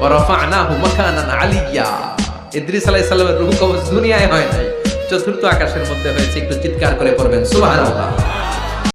ওয়া রাফা'নাহু মাকানান আলিয়্যা ইদ্রিস আলাইহিস সালামের রূহ কবজ হয় নাই। চতুর্থ আকাশের মধ্যে হয়েছে, একটু চিৎকার করে পড়বেন। সুবহানাল্লাহ।